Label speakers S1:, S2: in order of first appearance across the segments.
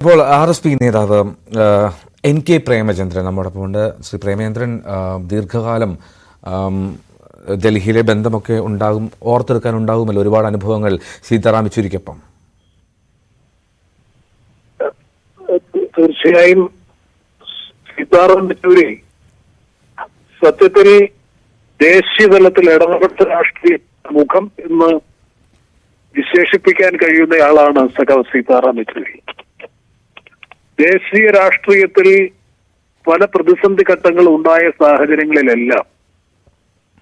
S1: ഇപ്പോൾ R S P നേതാവ് N K Premachandran നമ്മോടൊപ്പം ഉണ്ട്. ശ്രീ പ്രേമചന്ദ്രൻ ദീർഘകാലം ഡൽഹിയിലെ ബന്ധമൊക്കെ ഉണ്ടാകും ഓർത്തെടുക്കാൻ ഉണ്ടാകുമല്ലോ ഒരുപാട് അനുഭവങ്ങൾ സീതാറാം യെച്ചൂരിക്കൊപ്പം.
S2: തീർച്ചയായും സീതാറാം യെച്ചൂരി സത്യത്തിന് ദേശീയ തലത്തിൽ ഇടപെട്ട രാഷ്ട്രീയ മുഖം എന്ന് വിശേഷിപ്പിക്കാൻ കഴിയുന്നയാളാണ് സഖാവ് സീതാറാം യെച്ചൂരി. ദേശീയ രാഷ്ട്രീയത്തിൽ പല പ്രതിസന്ധി ഘട്ടങ്ങൾ ഉണ്ടായ സാഹചര്യങ്ങളിലെല്ലാം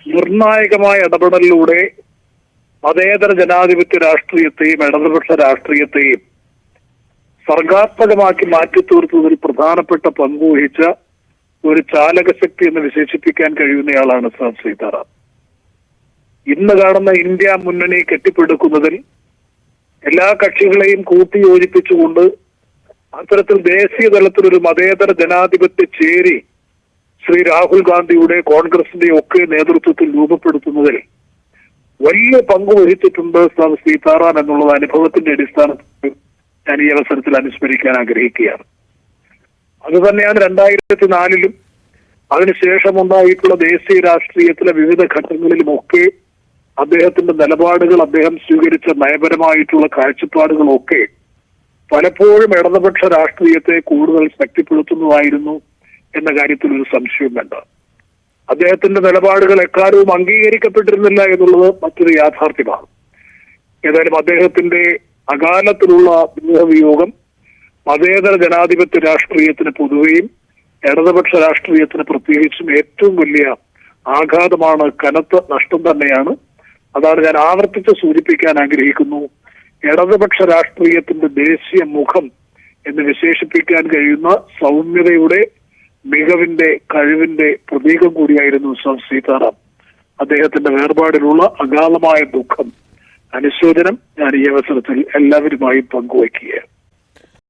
S2: നിർണായകമായ ഇടപെടലിലൂടെ മതേതര ജനാധിപത്യ രാഷ്ട്രീയത്തെയും ഇടതുപക്ഷ രാഷ്ട്രീയത്തെയും സർഗാത്മകമാക്കി മാറ്റി തീർത്തതിൽ പ്രധാനപ്പെട്ട പങ്കുവഹിച്ച ഒരു ചാലകശക്തി എന്ന് വിശേഷിപ്പിക്കാൻ കഴിയുന്നയാളാണ് സാം സീതാറാം. ഇന്ന് കാണുന്ന ഇന്ത്യ മുന്നണി കെട്ടിപ്പടുക്കുന്നതിൽ എല്ലാ കക്ഷികളെയും കൂട്ടിയോജിപ്പിച്ചുകൊണ്ട് അത്തരത്തിൽ ദേശീയ തലത്തിൽ ഒരു മതേതര ജനാധിപത്യ ചേരി ശ്രീ രാഹുൽ ഗാന്ധിയുടെ കോൺഗ്രസിന്റെ ഒക്കെ നേതൃത്വത്തിൽ രൂപപ്പെടുത്തുന്നതിൽ വലിയ പങ്ക് വഹിച്ചിട്ടുണ്ട് സീതാറാം എന്നുള്ളത് അനുഭവത്തിന്റെ അടിസ്ഥാനത്തിൽ ഞാൻ ഈ അവസരത്തിൽ അനുസ്മരിക്കാൻ ആഗ്രഹിക്കുകയാണ്. അത് തന്നെയാണ് രണ്ടായിരത്തി നാലിലും അതിനുശേഷം ഉണ്ടായിട്ടുള്ള ദേശീയ രാഷ്ട്രീയത്തിലെ വിവിധ ഘട്ടങ്ങളിലുമൊക്കെ അദ്ദേഹത്തിന്റെ നിലപാടുകൾ അദ്ദേഹം സ്വീകരിച്ച നയപരമായിട്ടുള്ള കാഴ്ചപ്പാടുകളൊക്കെ പലപ്പോഴും ഇടതുപക്ഷ രാഷ്ട്രീയത്തെ കൂടുതൽ ശക്തിപ്പെടുത്തുന്നതായിരുന്നു എന്ന കാര്യത്തിൽ ഒരു സംശയം വേണ്ട. അദ്ദേഹത്തിന്റെ നിലപാടുകൾ എക്കാലവും അംഗീകരിക്കപ്പെട്ടിരുന്നില്ല എന്നുള്ളത് മറ്റൊരു യാഥാർത്ഥ്യമാണ്. ഏതായാലും അദ്ദേഹത്തിന്റെ അകാലത്തിലുള്ള വിയോഗം മതേതര ജനാധിപത്യ രാഷ്ട്രീയത്തിന് പൊതുവെയും ഇടതുപക്ഷ രാഷ്ട്രീയത്തിന് പ്രത്യേകിച്ചും ഏറ്റവും വലിയ ആഘാതമാണ് കനത്ത നഷ്ടം തന്നെയാണ്. അതാണ് ഞാൻ ആവർത്തിച്ച് സൂചിപ്പിക്കാൻ ആഗ്രഹിക്കുന്നു. ഇടതുപക്ഷ രാഷ്ട്രീയത്തിന്റെ ദേശീയ മുഖം എന്ന് വിശേഷിപ്പിക്കാൻ കഴിയുന്ന സൗമ്യതയുടെ മികവിന്റെ കഴിവിന്റെ പ്രതീകം കൂടിയായിരുന്നു സ്വാമി സീതാറാം. അദ്ദേഹത്തിന്റെ വേർപാടിലുള്ള അഗാധമായ ദുഃഖം അനുശോചനം ഞാൻ ഈ അവസരത്തിൽ എല്ലാവരുമായും പങ്കുവയ്ക്കുകയാണ്.